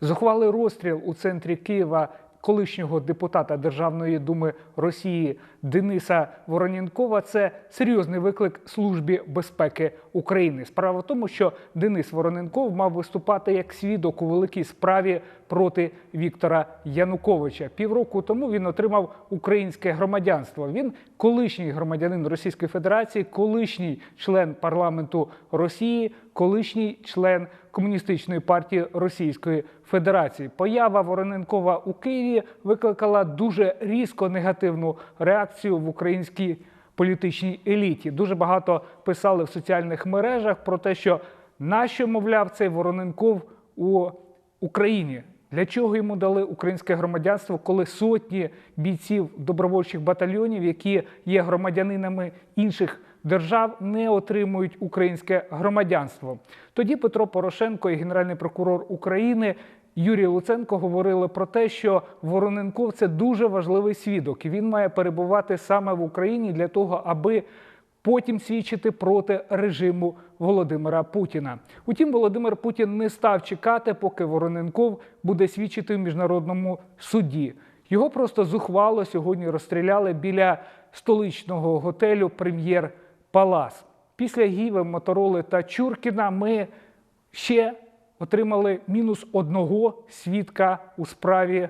Зухвалий розстріл у центрі Києва колишнього депутата Державної думи Росії Дениса Вороненкова це серйозний виклик службі безпеки України. Справа в тому, що Денис Вороненков мав виступати як свідок у великій справі проти Віктора Януковича. Півроку тому він отримав українське громадянство. Він колишній громадянин Російської Федерації, колишній член парламенту Росії, колишній член комуністичної партії Російської Федерації. Поява Вороненкова у Києві викликала дуже різко негативну реакцію в українській політичній еліті. Дуже багато писали в соціальних мережах про те, що нащо, мовляв, цей Вороненков у Україні. Для чого йому дали українське громадянство, коли сотні бійців добровольчих батальйонів, які є громадянинами інших держав, не отримують українське громадянство? Тоді Петро Порошенко і генеральний прокурор України Юрій Луценко говорили про те, що Вороненков це дуже важливий свідок, і він має перебувати саме в Україні для того, аби потім свідчити проти режиму Володимира Путіна. Утім, Володимир Путін не став чекати, поки Вороненков буде свідчити в міжнародному суді. Його просто зухвало сьогодні розстріляли біля столичного готелю Прем'єр Палас. Після Гіви, Мотороли та Чуркіна ми ще отримали мінус одного свідка у справі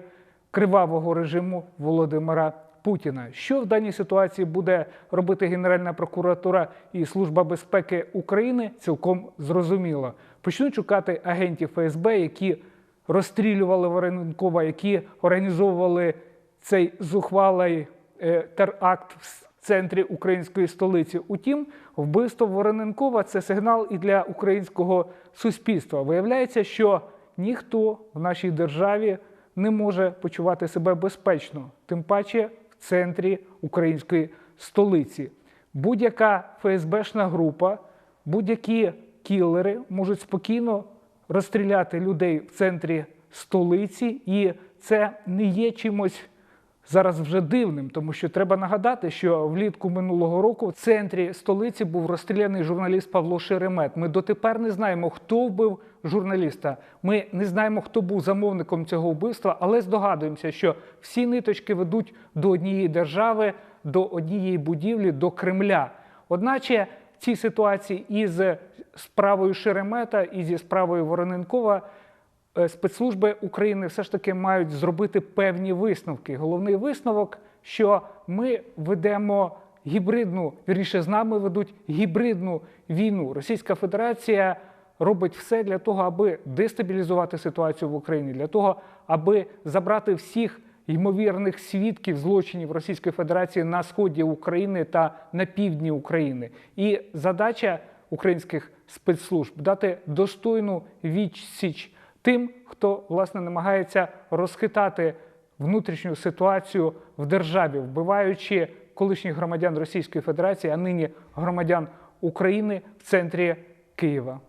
кривавого режиму Володимира Путіна. Що в даній ситуації буде робити Генеральна прокуратура і Служба безпеки України, цілком зрозуміло. Почнуть шукати агентів ФСБ, які розстрілювали Вороненкова, які організовували цей зухвалий е, теракт в центрі української столиці. Утім, вбивство Вороненкова це сигнал і для українського суспільства. Виявляється, що ніхто в нашій державі не може почувати себе безпечно, тим паче центрі української столиці. Будь-яка ФСБшна група, будь-які кілери можуть спокійно розстріляти людей в центрі столиці, і це не є чимось зараз вже дивним, тому що треба нагадати, що влітку минулого року в центрі столиці був розстріляний журналіст Павло Шеремет. Ми дотепер не знаємо, хто вбив журналіста. Ми не знаємо, хто був замовником цього вбивства, але здогадуємося, що всі ниточки ведуть до однієї держави, до однієї будівлі, до Кремля. Одначе цій ситуації із справою Шеремета і зі справою Вороненкова спецслужби України все ж таки мають зробити певні висновки. Головний висновок, що ми ведемо гібридну, вірніше з нами ведуть гібридну війну. Російська Федерація робить все для того, аби дестабілізувати ситуацію в Україні, для того, аби забрати всіх ймовірних свідків злочинів Російської Федерації на сході України та на півдні України. І задача українських спецслужб дати достойну відсіч тим, хто власне намагається розхитати внутрішню ситуацію в державі, вбиваючи колишніх громадян Російської Федерації, а нині громадян України в центрі Києва.